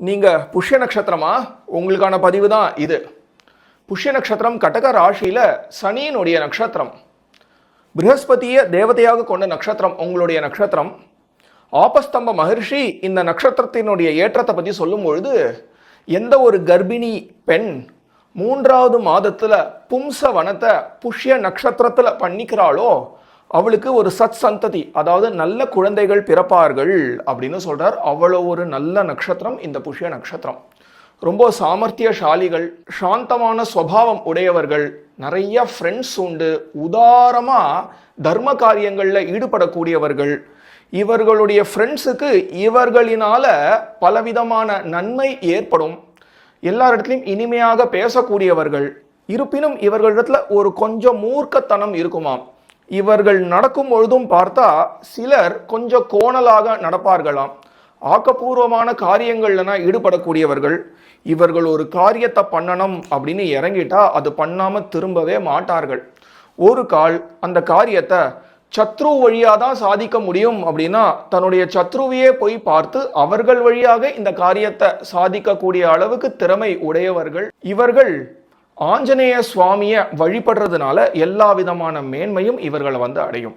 நீங்கள் புஷ்ய நட்சத்திரமா? உங்களுக்கான பதிவு தான் இது. புஷ்ய நட்சத்திரம் கடக ராசியில் சனியினுடைய நட்சத்திரம். ப்ரஹஸ்பதியை தேவதையாக கொண்ட நட்சத்திரம் உங்களுடைய நட்சத்திரம். ஆபஸ்தம்ப மகர்ஷி இந்த நட்சத்திரத்தினுடைய ஏற்றத்தை பற்றி சொல்லும் பொழுது எந்த ஒரு கர்ப்பிணி பெண் மூன்றாவது மாதத்தில் பும்ச வனத்தை புஷ்ய நட்சத்திரத்தில் பண்ணிக்கிறாளோ அவளுக்கு ஒரு சத் சந்ததி அதாவது நல்ல குழந்தைகள் பிறப்பார்கள் அப்படின்னு சொல்கிறார் அவ்வளோ ஒரு நல்ல நட்சத்திரம் இந்த புஷ்ய நட்சத்திரம். ரொம்ப சாமர்த்தியசாலிகள் சாந்தமான சுவாவம் உடையவர்கள் நிறைய ஃப்ரெண்ட்ஸ் உண்டு உதாரமாக தர்ம காரியங்களில் ஈடுபடக்கூடியவர்கள். இவர்களுடைய ஃப்ரெண்ட்ஸுக்கு இவர்களினால் பலவிதமான நன்மை ஏற்படும். எல்லாரிடத்துலையும் இனிமையாக பேசக்கூடியவர்கள். இருப்பினும் இவர்களிடத்துல ஒரு கொஞ்சம் மூர்க்கத்தனம் இருக்குமாம். இவர்கள் நடக்கும் பொழுதும் பார்த்தா சிலர் கொஞ்சம் கோணலாக நடப்பார்களாம். ஆக்கப்பூர்வமான காரியங்கள்லனா ஈடுபடக்கூடியவர்கள் இவர்கள் ஒரு காரியத்தை பண்ணணும் அப்படின்னு இறங்கிட்டா அது பண்ணாமல் திரும்பவே மாட்டார்கள். ஒரு கால் அந்த காரியத்தை சத்ரு வழியாக தான் சாதிக்க முடியும் அப்படின்னா தன்னுடைய சத்ருவையே போய் பார்த்து அவர்கள் வழியாக இந்த காரியத்தை சாதிக்கக்கூடிய அளவுக்கு திறமை உடையவர்கள் இவர்கள் ஆஞ்சநேய சுவாமியை வழிபடுறதுனால எல்லா விதமான மேன்மையும் இவர்களை வந்து அடையும்.